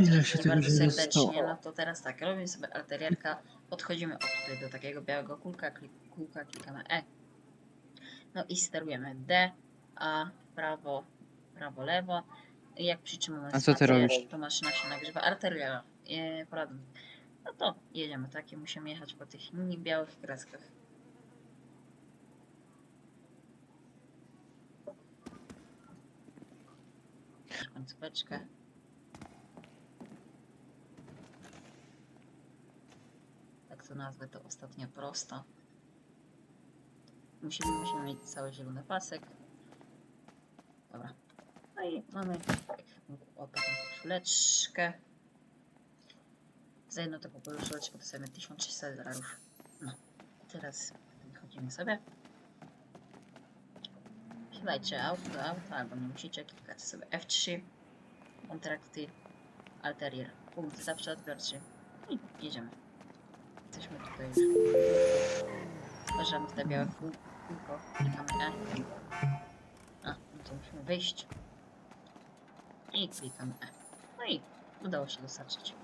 Ile się tego bardzo dzieje serdecznie. No to teraz tak, robimy sobie alterierka, podchodzimy o tutaj do takiego białego kulka, klik, kółka, klikamy E. No i sterujemy D, A, prawo, prawo, lewo. I jak przytrzymamy A co ty robisz? to maszyna się nagrzewa. Arteriera, e, poradnik. No to jedziemy, tak? I musimy jechać po tych białych kreskach. Końcóweczkę. Tak to nazwę to ostatnio prosto. Musimy, musimy mieć cały zielony pasek. Dobra. No i mamy o taką koszuleczkę. Za jedno taką koszuleczkę sobie 1600 dolarów. No. Teraz chodzimy sobie. Klikajcie auto do auta, albo nie musicie klikać sobie F3. Kontrakty. Alterier. Punkt zawsze odbiorczy. I jedziemy. Jesteśmy tutaj. Zważamy te białe kół- kółko. Klikamy E. A, no to musimy wyjść. I klikamy E. No i udało się dostarczyć.